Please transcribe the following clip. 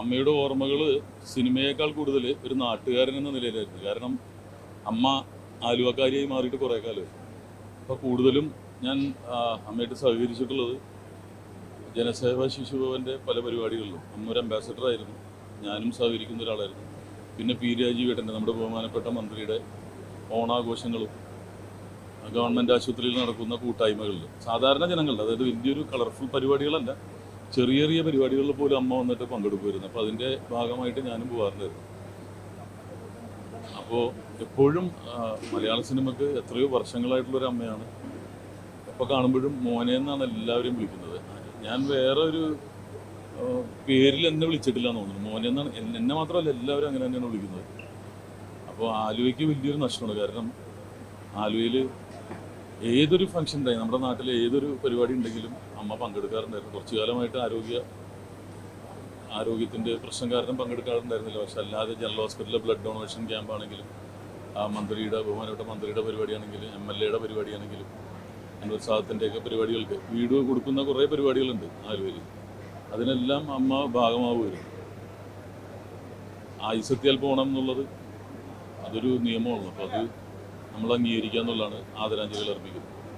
അമ്മയുടെ ഓർമ്മകൾ സിനിമയേക്കാൾ കൂടുതൽ ഒരു നാട്ടുകാരൻ എന്ന നിലയിലായിരുന്നു. കാരണം അമ്മ ആലുവക്കാരിയായി മാറിയിട്ട് കുറേ കാലമായി. അപ്പോൾ കൂടുതലും ഞാൻ അമ്മയായിട്ട് സഹകരിച്ചിട്ടുള്ളത് ജനസേവ ശിശുഭവന്റെ പല പരിപാടികളിലും. അമ്മ ഒരു ആയിരുന്നു. ഞാനും സഹകരിക്കുന്ന ഒരാളായിരുന്നു. പിന്നെ പി രാജീവേട്ടന്റെ നമ്മുടെ ബഹുമാനപ്പെട്ട മന്ത്രിയുടെ ഓണാഘോഷങ്ങളും ഗവൺമെന്റ് ആശുപത്രിയിൽ നടക്കുന്ന കൂട്ടായ്മകളിൽ സാധാരണ ജനങ്ങളുടെ അതായത് വലിയൊരു കളർഫുൾ പരിപാടികളല്ല ചെറിയ ചെറിയ പരിപാടികളിൽ പോലും അമ്മ വന്നിട്ട് പങ്കെടുക്കുമായിരുന്നു. അപ്പോൾ അതിന്റെ ഭാഗമായിട്ട് ഞാനും പോകാറുണ്ടായിരുന്നു അപ്പോൾ എപ്പോഴും മലയാള സിനിമക്ക് എത്രയോ വർഷങ്ങളായിട്ടുള്ളൊരു അമ്മയാണ്. എപ്പോൾ കാണുമ്പോഴും മോനെ എന്നാണ് എല്ലാവരും വിളിക്കുന്നത്. ഞാൻ വേറെ ഒരു പേരിൽ എന്നെ വിളിച്ചിട്ടില്ല എന്ന് തോന്നുന്നു. മോനെ എന്നാണ് എന്നെ എന്നെ മാത്രമല്ല എല്ലാവരും അങ്ങനെ തന്നെയാണ് വിളിക്കുന്നത്. അപ്പോൾ ആലുവയ്ക്ക് വലിയൊരു നഷ്ടമാണ്. കാരണം ആലുവയിൽ ഏതൊരു ഫംഗ്ഷൻ ഉണ്ടായി നമ്മുടെ നാട്ടിലെ ഏതൊരു പരിപാടി ഉണ്ടെങ്കിലും അമ്മ പങ്കെടുക്കാറുണ്ടായിരുന്നു. കുറച്ചു കാലമായിട്ട് ആരോഗ്യ ആരോഗ്യത്തിന്റെ പ്രശ്നം കാരണം പങ്കെടുക്കാറുണ്ടായിരുന്നില്ല. പക്ഷെ അല്ലാതെ ജനറൽ ഹോസ്പിറ്റലിലെ ബ്ലഡ് ഡൊണേഷൻ ക്യാമ്പ് ആണെങ്കിലും ആ മന്ത്രിയുടെ ബഹുമാനപ്പെട്ട മന്ത്രിയുടെ പരിപാടിയാണെങ്കിലും എം എൽ എയുടെ പരിപാടിയാണെങ്കിലും അന്നുത്സാഹത്തിന്റെയൊക്കെ പരിപാടികൾക്ക് വീട് കൊടുക്കുന്ന കുറേ പരിപാടികളുണ്ട് ആലുവയിൽ. അതിനെല്ലാം അമ്മ ഭാഗമാവുമായിരുന്നു ആയുസത്തിയാൽ പോകണം എന്നുള്ളത് അതൊരു നിയമമാണ്. അപ്പോൾ അത് നമ്മൾ അംഗീകരിക്കുക എന്നുള്ളതാണ് ആദരാഞ്ജലികൾ അർപ്പിക്കുന്നത്.